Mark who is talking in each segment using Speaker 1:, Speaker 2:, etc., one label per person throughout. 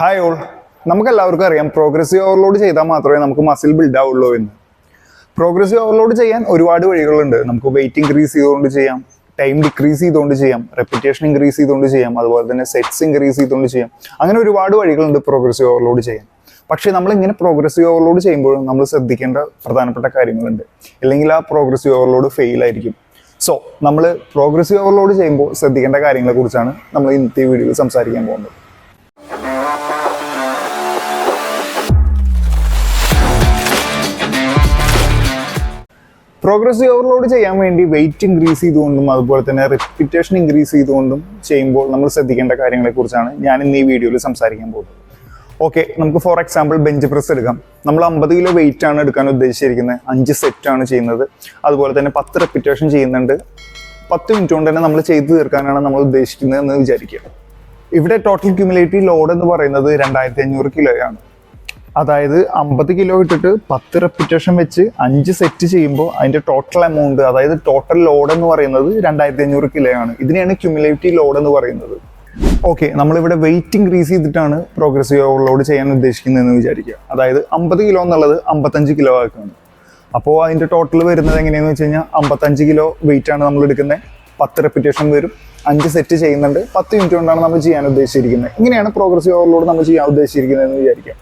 Speaker 1: Hi all നമുക്ക് എല്ലാവർക്കും അറിയാം. പ്രോഗ്രസീവ് ഓവർലോഡ് ചെയ്താൽ മാത്രമേ നമുക്ക് മസിൽ ബിൽഡ് ആവുള്ളൂ എന്ന്. പ്രോഗ്രസീവ് ഓവർലോഡ് ചെയ്യാൻ ഒരുപാട് വഴികളുണ്ട്. നമുക്ക് വെയിറ്റ് ഇൻക്രീസ് ചെയ്തുകൊണ്ട് ചെയ്യാം. ടൈം ഡിക്രീസ് ചെയ്തുകൊണ്ട് ചെയ്യാം. റെപ്പിറ്റേഷൻ ഇൻക്രീസ് ചെയ്തുകൊണ്ട് ചെയ്യാം. അതുപോലെ തന്നെ സെറ്റ്സ് ഇൻക്രീസ് ചെയ്തുകൊണ്ട് ചെയ്യാം. അങ്ങനെ ഒരുപാട് വഴികളുണ്ട് പ്രോഗ്രസീവ് ഓവർലോഡ് ചെയ്യാൻ. പക്ഷേ നമ്മൾ ഇങ്ങനെ പ്രോഗ്രസീവ് ഓവർലോഡ് ചെയ്യുമ്പോഴും നമ്മൾ ശ്രദ്ധിക്കേണ്ട പ്രധാനപ്പെട്ട കാര്യങ്ങളുണ്ട്. അല്ലെങ്കിൽ ആ പ്രോഗ്രസീവ് ഓവർലോഡ് ഫെയിൽ ആയിരിക്കും. സോ നമ്മൾ പ്രോഗ്രസീവ് ഓവർലോഡ് ചെയ്യുമ്പോൾ ശ്രദ്ധിക്കേണ്ട കാര്യങ്ങളെക്കുറിച്ചാണ് നമ്മൾ ഇന്നത്തെ വീഡിയോയിൽ സംസാരിക്കാൻ പോകുന്നത്. പ്രോഗ്രസീവ് ഓവർലോഡ് ചെയ്യാൻ വേണ്ടി വെയിറ്റ് ഇൻക്രീസ് ചെയ്തുകൊണ്ടും അതുപോലെ തന്നെ റിപ്പിറ്റേഷൻ ഇൻക്രീസ് ചെയ്തുകൊണ്ടും ചെയ്യുമ്പോൾ നമ്മൾ ശ്രദ്ധിക്കേണ്ട കാര്യങ്ങളെ കുറിച്ചാണ് ഞാൻ ഇന്ന് ഈ വീഡിയോയിൽ സംസാരിക്കാൻ പോകുന്നത്. ഓക്കെ നമുക്ക് ഫോർ എക്സാമ്പിൾ ബെഞ്ച് പ്രസ് എടുക്കാം. നമ്മൾ അമ്പത് കിലോ വെയിറ്റ് ആണ് എടുക്കാൻ ഉദ്ദേശിച്ചിരിക്കുന്നത്. അഞ്ച് സെറ്റ് ആണ് ചെയ്യുന്നത്. അതുപോലെ തന്നെ പത്ത് റെപ്യൂട്ടേഷൻ ചെയ്യുന്നുണ്ട്. പത്ത് മിനിറ്റ് കൊണ്ട് തന്നെ നമ്മൾ ചെയ്തു തീർക്കാനാണ് നമ്മൾ ഉദ്ദേശിക്കുന്നത് എന്ന് വിചാരിക്കുക. ഇവിടെ ടോട്ടൽ ക്യൂമുലേറ്റീവ് ലോഡ് എന്ന് പറയുന്നത് രണ്ടായിരത്തി അഞ്ഞൂറ് കിലോയാണ് അതായത് അമ്പത് കിലോ ഇട്ടിട്ട് പത്ത് റെപ്പിറ്റേഷൻ വെച്ച് അഞ്ച് സെറ്റ് ചെയ്യുമ്പോൾ അതിന്റെ ടോട്ടൽ എമൗണ്ട് അതായത് ടോട്ടൽ ലോഡ് എന്ന് പറയുന്നത് രണ്ടായിരത്തി അഞ്ഞൂറ് കിലോ ആണ്. ഇതിനെയാണ് ക്യുമുലേറ്റീവ് ലോഡ് എന്ന് പറയുന്നത്. ഓക്കെ നമ്മളിവിടെ വെയിറ്റ് ഇൻക്രീസ് ചെയ്തിട്ടാണ് പ്രോഗ്രസീവ് ഓവർലോഡ് ചെയ്യാൻ ഉദ്ദേശിക്കുന്നതെന്ന് വിചാരിക്കുക. അതായത് അമ്പത് കിലോ എന്നുള്ളത് അമ്പത്തഞ്ച് കിലോ ആക്കുകയാണ് അപ്പോൾ അതിന്റെ ടോട്ടൽ വരുന്നത് എങ്ങനെയാണെന്ന് വെച്ച് കഴിഞ്ഞാൽ അമ്പത്തഞ്ച് കിലോ വെയിറ്റ് ആണ് നമ്മൾ എടുക്കുന്നത് പത്ത് റെപ്പിറ്റേഷൻ വരും. അഞ്ച് സെറ്റ് ചെയ്യുന്നുണ്ട്. പത്ത് മിനിറ്റ് കൊണ്ടാണ് നമ്മൾ ചെയ്യാൻ ഉദ്ദേശിച്ചിരിക്കുന്നത്. ഇങ്ങനെയാണ് പ്രോഗ്രസീവ് ഓവർലോഡ് നമ്മൾ ചെയ്യാൻ ഉദ്ദേശിച്ചിരിക്കുന്നത് എന്ന് വിചാരിക്കുക.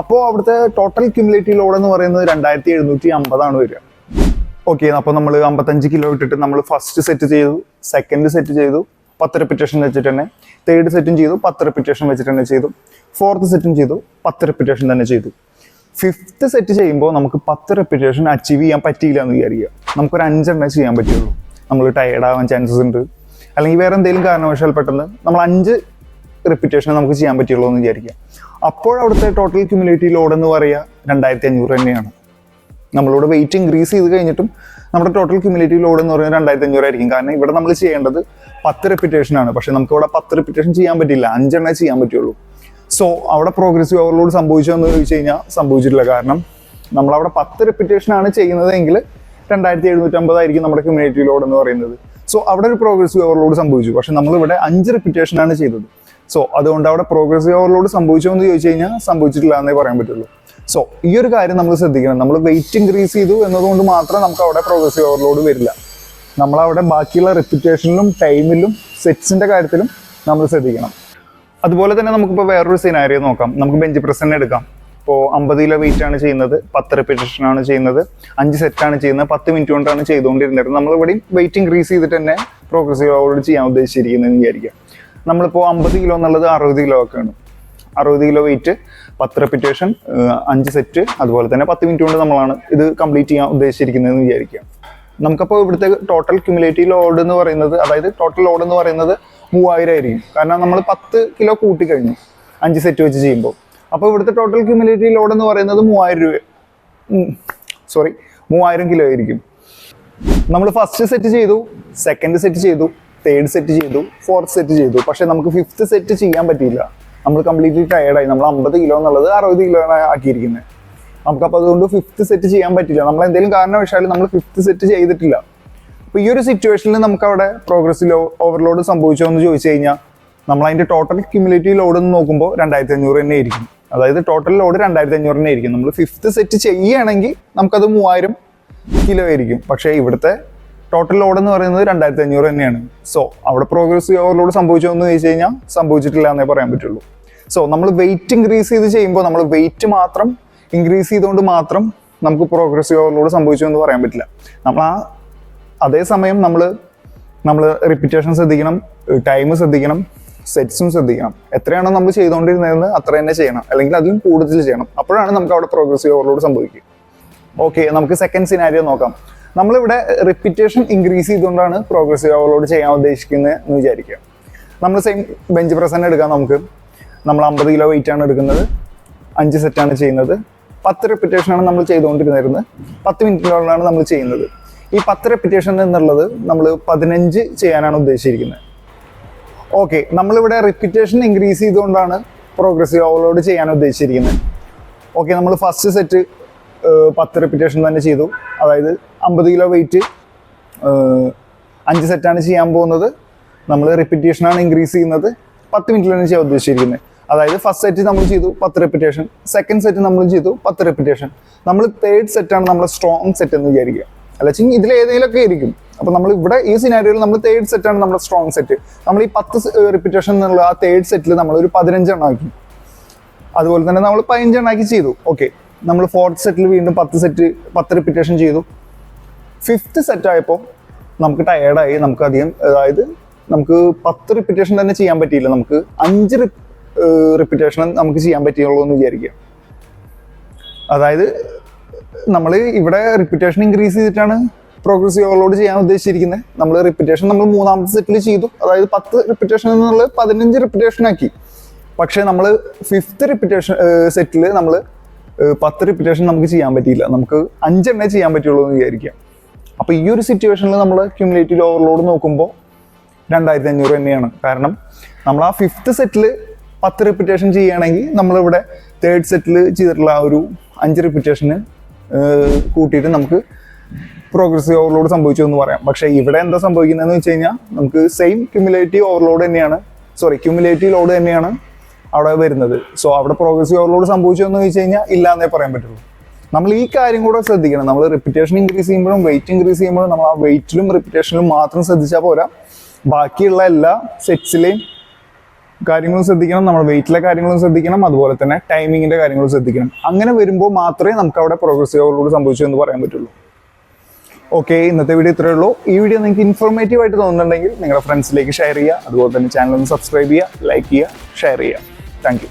Speaker 1: അപ്പോൾ അവിടുത്തെ ടോട്ടൽ ക്യുമുലേറ്റീവ് ലോഡ് എന്ന് പറയുന്നത് രണ്ടായിരത്തി എഴുന്നൂറ്റി അമ്പതാണ് വരിക. ഓക്കെ അപ്പോൾ നമ്മൾ അമ്പത്തഞ്ച് കിലോ ഇട്ടിട്ട് നമ്മൾ ഫസ്റ്റ് സെറ്റ് ചെയ്തു സെക്കൻഡ് സെറ്റ് ചെയ്തു പത്ത് റെപ്പിറ്റേഷൻ വെച്ചിട്ട് തന്നെ തേർഡ് സെറ്റും ചെയ്തു പത്ത് റെപ്പിറ്റേഷൻ വെച്ചിട്ട് തന്നെ ചെയ്തു ഫോർത്ത് സെറ്റും ചെയ്തു പത്ത് റെപ്പിറ്റേഷൻ തന്നെ ചെയ്തു. ഫിഫ്ത്ത് സെറ്റ് ചെയ്യുമ്പോൾ നമുക്ക് പത്ത് റെപ്പിറ്റേഷൻ അച്ചീവ് ചെയ്യാൻ പറ്റിയില്ല എന്ന് വിചാരിക്കുക. നമുക്കൊരു അഞ്ചെണ്ണേ ചെയ്യാൻ പറ്റുള്ളൂ. നമ്മൾ ടയേർഡ് ആവാൻ ചാൻസസ് ഉണ്ട്. അല്ലെങ്കിൽ വേറെ എന്തെങ്കിലും കാരണവശാൽ പെട്ടെന്ന് നമ്മൾ അഞ്ച് റിപ്പീറ്റേഷൻ നമുക്ക് ചെയ്യാൻ പറ്റുള്ളൂ എന്ന് വിചാരിക്കാം അപ്പോൾ അവിടുത്തെ ടോട്ടൽ ക്യുമുലേറ്റീവ് ലോഡ് എന്ന് പറയുക രണ്ടായിരത്തി അഞ്ഞൂറ് തന്നെയാണ്. നമ്മളിവിടെ വെയിറ്റ് ഇൻക്രീസ് ചെയ്ത് കഴിഞ്ഞിട്ടും നമ്മുടെ ടോട്ടൽ ക്യുമുലേറ്റീവ് ലോഡ് എന്ന് പറയുന്നത് രണ്ടായിരത്തി അഞ്ഞൂറ് ആയിരിക്കും. കാരണം ഇവിടെ നമ്മൾ ചെയ്യേണ്ടത് പത്ത് റെപ്പിറ്റേഷൻ ആണ്. പക്ഷെ നമുക്ക് ഇവിടെ പത്ത് റെപ്പിറ്റേഷൻ ചെയ്യാൻ പറ്റില്ല. അഞ്ചെണ്ണേ ചെയ്യാൻ പറ്റുള്ളൂ. സോ അവിടെ പ്രോഗ്രസീവ് ഓവർലോഡ് സംഭവിച്ചോ എന്ന് ചോദിച്ചു കഴിഞ്ഞാൽ സംഭവിച്ചിട്ടില്ല. കാരണം നമ്മൾ അവിടെ പത്ത് റെപ്പിറ്റേഷൻ ആണ് ചെയ്യുന്നതെങ്കിൽ രണ്ടായിരത്തി എഴുന്നൂറ്റമ്പതായിരിക്കും നമ്മുടെ ക്യുമുലേറ്റീവ് ലോഡ് എന്ന് പറയുന്നത്. സോ അവിടെ ഒരു പ്രോഗ്രസീവ് ഓവർലോഡ് സംഭവിച്ചു. പക്ഷെ നമ്മളിവിടെ അഞ്ച് റെപ്പിറ്റേഷൻ ആണ് ചെയ്തത്. സോ അതുകൊണ്ട് അവിടെ പ്രോഗ്രസീവ് ഓവർലോഡ് സംഭവിച്ചോ എന്ന് ചോദിച്ചു കഴിഞ്ഞാൽ സംഭവിച്ചിട്ടില്ല എന്നേ പറയാൻ പറ്റുള്ളൂ. സോ ഈ ഒരു കാര്യം നമ്മൾ ശ്രദ്ധിക്കണം. നമ്മൾ വെയിറ്റ് ഇൻക്രീസ് ചെയ്തു എന്നതുകൊണ്ട് മാത്രം നമുക്ക് അവിടെ പ്രോഗ്രസീവ് ഓവർലോഡ് വരില്ല. നമ്മളവിടെ ബാക്കിയുള്ള റെപ്യൂട്ടേഷനിലും ടൈമിലും സെറ്റ്സിന്റെ കാര്യത്തിലും നമ്മൾ ശ്രദ്ധിക്കണം. അതുപോലെ തന്നെ നമുക്കിപ്പോൾ വേറൊരു സിനാരിയോ നോക്കാം. നമുക്ക് ബെഞ്ച് പ്രസ് തന്നെ എടുക്കാം. ഇപ്പോൾ അമ്പത് കിലോ വെയിറ്റ് ആണ് ചെയ്യുന്നത് പത്ത് റെപ്പിറ്റേഷൻ ആണ് ചെയ്യുന്നത് അഞ്ച് സെറ്റ് ആണ് ചെയ്യുന്നത് പത്ത് മിനിറ്റ് കൊണ്ടാണ് ചെയ്തുകൊണ്ടിരുന്നത്. നമ്മൾ ഇവിടെയും വെയിറ്റ് ഇൻക്രീസ് ചെയ്തിട്ട് തന്നെ പ്രോഗ്രസീവ് ഓവർലോഡ് ചെയ്യാൻ ഉദ്ദേശിച്ചിരിക്കുന്നതെന്ന് വിചാരിക്കാം. നമ്മളിപ്പോൾ അമ്പത് കിലോ എന്നുള്ളത് അറുപത് കിലോ ആണ്. അറുപത് കിലോ വെയിറ്റ് പത്ത് റെപ്പിറ്റേഷൻ അഞ്ച് സെറ്റ് അതുപോലെ തന്നെ പത്ത് മിനിറ്റ് കൊണ്ട് നമ്മളാണ് ഇത് കംപ്ലീറ്റ് ചെയ്യാൻ ഉദ്ദേശിച്ചിരിക്കുന്നതെന്ന് വിചാരിക്കുക. നമുക്കപ്പോൾ ഇവിടുത്തെ ടോട്ടൽ ക്യുമുലേറ്റീവ് ലോഡ് എന്ന് പറയുന്നത് അതായത് ടോട്ടൽ ലോഡ് എന്ന് പറയുന്നത് മൂവായിരം ആയിരിക്കും. കാരണം നമ്മൾ പത്ത് കിലോ കൂട്ടി കഴിഞ്ഞു അഞ്ച് സെറ്റ് വെച്ച് ചെയ്യുമ്പോൾ. അപ്പോൾ ഇവിടുത്തെ ടോട്ടൽ ക്യുമുലേറ്റീവ് ലോഡ് എന്ന് പറയുന്നത് മൂവായിരം രൂപ സോറി മൂവായിരം കിലോ ആയിരിക്കും. നമ്മൾ ഫസ്റ്റ് സെറ്റ് ചെയ്തു സെക്കൻഡ് സെറ്റ് ചെയ്തു തേർഡ് സെറ്റ് ചെയ്തു ഫോർത്ത് സെറ്റ് ചെയ്തു. പക്ഷേ നമുക്ക് ഫിഫ്ത്ത് സെറ്റ് ചെയ്യാൻ പറ്റിയില്ല. നമ്മൾ കംപ്ലീറ്റ്ലി ടയർഡായി നമ്മൾ അമ്പത് കിലോ എന്നുള്ളത് അറുപത് കിലോ ആക്കിയിരിക്കുന്നത് നമുക്കപ്പോൾ അതുകൊണ്ട് ഫിഫ്ത്ത് സെറ്റ് ചെയ്യാൻ പറ്റില്ല. നമ്മൾ എന്തെങ്കിലും കാരണവശാലും നമ്മൾ ഫിഫ്ത്ത് സെറ്റ് ചെയ്തിട്ടില്ല. അപ്പോൾ ഈ ഒരു സിറ്റുവേഷനിൽ നമുക്ക് അവിടെ പ്രോഗ്രസ് ഓവർലോഡ് സംഭവിച്ചോ എന്ന് ചോദിച്ചു കഴിഞ്ഞാൽ നമ്മൾ അതിന്റെ ടോട്ടൽ ക്യുമുലേറ്റീവ് ലോഡ് എന്ന് നോക്കുമ്പോൾ രണ്ടായിരത്തി അഞ്ഞൂറ് തന്നെ ആയിരിക്കും. അതായത് ടോട്ടൽ ലോഡ് രണ്ടായിരത്തി അഞ്ഞൂറ് തന്നെ ആയിരിക്കും. നമ്മൾ ഫിഫ്ത്ത് സെറ്റ് ചെയ്യുകയാണെങ്കിൽ നമുക്കത് മൂവായിരം കിലോ ആയിരിക്കും. പക്ഷേ ഇവിടുത്തെ ടോട്ടൽ ലോഡ് എന്ന് പറയുന്നത് രണ്ടായിരത്തി അഞ്ഞൂറ് തന്നെയാണ്. സോ അവിടെ പ്രോഗ്രസ് ഓവർലോഡ് സംഭവിച്ചോ എന്ന് ചോദിച്ചു കഴിഞ്ഞാൽ സംഭവിച്ചിട്ടില്ല എന്നേ പറയാൻ പറ്റുള്ളൂ. സോ നമ്മൾ വെയിറ്റ് ഇൻക്രീസ് ചെയ്ത് ചെയ്യുമ്പോൾ നമ്മൾ വെയിറ്റ് മാത്രം ഇൻക്രീസ് ചെയ്തുകൊണ്ട് മാത്രം നമുക്ക് പ്രോഗ്രസീവ് ഓവർലോഡ് സംഭവിച്ചു എന്ന് പറയാൻ പറ്റില്ല. നമ്മൾ ആ അതേസമയം നമ്മൾ നമ്മൾ റിപ്പിറ്റേഷൻ ശ്രദ്ധിക്കണം ടൈം ശ്രദ്ധിക്കണം സെറ്റ്സും ശ്രദ്ധിക്കണം. എത്രയാണോ നമ്മൾ ചെയ്തുകൊണ്ടിരുന്നതെന്ന് അത്ര തന്നെ ചെയ്യണം. അല്ലെങ്കിൽ അതിലും കൂടുതൽ ചെയ്യണം. അപ്പോഴാണ് നമുക്ക് അവിടെ പ്രോഗ്രസീവ് ഓവർലോഡ് സംഭവിക്കുക. ഓക്കെ നമുക്ക് സെക്കൻഡ് സിനാരിയോ നോക്കാം. നമ്മളിവിടെ റിപ്പിറ്റേഷൻ ഇൻക്രീസ് ചെയ്തുകൊണ്ടാണ് പ്രോഗ്രസീവ് ഓവർലോഡ് ചെയ്യാൻ ഉദ്ദേശിക്കുന്നത് എന്ന് വിചാരിക്കുക. നമ്മൾ സെയിം ബെഞ്ച് പ്രസ് തന്നെ എടുക്കാം നമുക്ക്. നമ്മൾ അമ്പത് കിലോ വെയിറ്റ് ആണ് എടുക്കുന്നത്. അഞ്ച് സെറ്റാണ് ചെയ്യുന്നത്. പത്ത് ആണ് നമ്മൾ ചെയ്തുകൊണ്ടിരുന്നത് പത്ത് മിനിറ്റിനുള്ളിലാണ് നമ്മൾ ചെയ്യുന്നത്. ഈ പത്ത് റെപ്പിറ്റേഷൻ എന്നുള്ളത് നമ്മൾ പതിനഞ്ച് ചെയ്യാനാണ് ഉദ്ദേശിച്ചിരിക്കുന്നത്. ഓക്കെ നമ്മളിവിടെ റിപ്പിറ്റേഷൻ ഇൻക്രീസ് ചെയ്തുകൊണ്ടാണ് പ്രോഗ്രസീവ് ഓവർലോഡ് ചെയ്യാൻ ഉദ്ദേശിച്ചിരിക്കുന്നത്. ഓക്കെ നമ്മൾ ഫസ്റ്റ് സെറ്റ് പത്ത് റെപ്പിറ്റേഷൻ തന്നെ ചെയ്തു. അതായത് അമ്പത് കിലോ വെയിറ്റ് അഞ്ച് സെറ്റാണ് ചെയ്യാൻ പോകുന്നത്. നമ്മൾ റെപ്പിറ്റേഷനാണ് ഇൻക്രീസ് ചെയ്യുന്നത്. പത്ത് മിനിറ്റിലാണ് ചെയ്യാൻ ഉദ്ദേശിച്ചിരിക്കുന്നത് അതായത് ഫസ്റ്റ് സെറ്റ് നമ്മൾ ചെയ്തു പത്ത് റെപ്പിറ്റേഷൻ സെക്കൻഡ് സെറ്റ് നമ്മൾ ചെയ്തു പത്ത് റെപ്പിറ്റേഷൻ നമ്മൾ തേർഡ് സെറ്റാണ് നമ്മൾ സ്ട്രോങ് സെറ്റ് എന്ന് വിചാരിക്കുക. അല്ല വെച്ചാൽ ഇതിൽ ഏതെങ്കിലുമൊക്കെ ആയിരിക്കും. അപ്പൊ നമ്മൾ ഇവിടെ ഈ സിനാരിയോയിൽ നമ്മൾ തേർഡ് സെറ്റാണ് നമ്മുടെ സ്ട്രോങ് സെറ്റ് നമ്മൾ ഈ പത്ത് റിപ്പിറ്റേഷൻ എന്നുള്ള ആ തേർഡ് സെറ്റിൽ നമ്മൾ ഒരു പതിനഞ്ചെണ്ണം ആക്കി. അതുപോലെ തന്നെ നമ്മൾ പതിനഞ്ചെണ്ണം ആക്കി ചെയ്തു. ഓക്കെ നമ്മൾ ഫോർത്ത് സെറ്റിൽ വീണ്ടും പത്ത് സെറ്റ് പത്ത് റിപ്പിറ്റേഷൻ ചെയ്തു. ഫിഫ്ത്ത് സെറ്റ് ആയപ്പോൾ നമുക്ക് ടയേർഡായി നമുക്ക് അധികം അതായത് നമുക്ക് പത്ത് റിപ്പിറ്റേഷൻ തന്നെ ചെയ്യാൻ പറ്റിയില്ല. നമുക്ക് അഞ്ച് റിപ്പിറ്റേഷൻ നമുക്ക് ചെയ്യാൻ പറ്റിയുള്ളൂ എന്ന് വിചാരിക്കുക. അതായത് നമ്മൾ ഇവിടെ റിപ്പിറ്റേഷൻ ഇൻക്രീസ് ചെയ്തിട്ടാണ് പ്രോഗ്രസീവ് ഓവർലോഡ് ചെയ്യാൻ ഉദ്ദേശിച്ചിരിക്കുന്നത് നമ്മൾ റിപ്പിറ്റേഷൻ നമ്മൾ മൂന്നാമത്തെ സെറ്റിൽ ചെയ്തു. അതായത് പത്ത് റിപ്പിറ്റേഷൻ എന്നുള്ളത് പതിനഞ്ച് റിപ്പിറ്റേഷൻ ആക്കി. പക്ഷേ നമ്മൾ ഫിഫ്ത്ത് റിപ്പിറ്റേഷൻ സെറ്റിൽ നമ്മൾ പത്ത് റിപ്പിറ്റേഷൻ നമുക്ക് ചെയ്യാൻ പറ്റിയില്ല. നമുക്ക് അഞ്ചെണ്ണേ ചെയ്യാൻ പറ്റുള്ളൂ എന്ന് വിചാരിക്കാം. അപ്പോൾ ഈ ഒരു സിറ്റുവേഷനിൽ നമ്മൾ ക്യുമുലേറ്റീവ് ഓവർലോഡ് നോക്കുമ്പോൾ രണ്ടായിരത്തി അഞ്ഞൂറ് തന്നെയാണ്. കാരണം നമ്മൾ ആ ഫിഫ്ത്ത് സെറ്റിൽ പത്ത് റിപ്പിറ്റേഷൻ ചെയ്യുകയാണെങ്കിൽ നമ്മളിവിടെ തേർഡ് സെറ്റിൽ ചെയ്തിട്ടുള്ള ആ ഒരു അഞ്ച് റിപ്പിറ്റേഷന് കൂട്ടിയിട്ട് നമുക്ക് പ്രോഗ്രസീവ് ഓവർലോഡ് സംഭവിച്ചു എന്ന് പറയാം. പക്ഷേ ഇവിടെ എന്താ സംഭവിക്കുന്നതെന്ന് വെച്ച് കഴിഞ്ഞാൽ നമുക്ക് സെയിം ക്യുമുലേറ്റീവ് ഓവർലോഡ് തന്നെയാണ് സോറി ക്യുമുലേറ്റീവ് ലോഡ് തന്നെയാണ് അവിടെ വരുന്നത്. സോ അവിടെ പ്രോഗ്രസീവ് ഓവർലോഡ് സംഭവിച്ചു എന്ന് വെച്ച് കഴിഞ്ഞാൽ ഇല്ലാന്നേ പറയാൻ പറ്റുള്ളൂ. നമ്മൾ ഈ കാര്യം കൂടെ ശ്രദ്ധിക്കണം. നമ്മൾ റിപ്പിറ്റേഷൻ ഇൻക്രീസ് ചെയ്യുമ്പോഴും വെയിറ്റ് ഇൻക്രീസ് ചെയ്യുമ്പോഴും നമ്മൾ ആ വെയിറ്റിലും റിപ്പിറ്റേഷനിലും മാത്രം ശ്രദ്ധിച്ചാൽ പോരാ. ബാക്കിയുള്ള എല്ലാ സെറ്റ്സിലെയും കാര്യങ്ങളും ശ്രദ്ധിക്കണം. നമ്മൾ വെയിറ്റിലെ കാര്യങ്ങളും ശ്രദ്ധിക്കണം. അതുപോലെ തന്നെ ടൈമിങ്ങിന്റെ കാര്യങ്ങളും ശ്രദ്ധിക്കണം. അങ്ങനെ വരുമ്പോൾ മാത്രമേ നമുക്ക് അവിടെ പ്രോഗ്രസീവ് ഓവർലോഡ് സംഭവിച്ചു എന്ന് പറയാൻ പറ്റുള്ളൂ. ഓക്കെ ഇന്നത്തെ വീഡിയോ ഇത്രയേ ഉള്ളൂ. ഈ വീഡിയോ നിങ്ങൾക്ക് ഇൻഫോർമേറ്റീവ് ആയിട്ട് തോന്നുന്നുണ്ടെങ്കിൽ നിങ്ങളുടെ ഫ്രണ്ട്സിലേക്ക് ഷെയർ ചെയ്യുക. അതുപോലെ തന്നെ ചാനൽ ഒന്ന് സബ്സ്ക്രൈബ് ചെയ്യുക ലൈക്ക് ചെയ്യുക ഷെയർ ചെയ്യുക. Thank you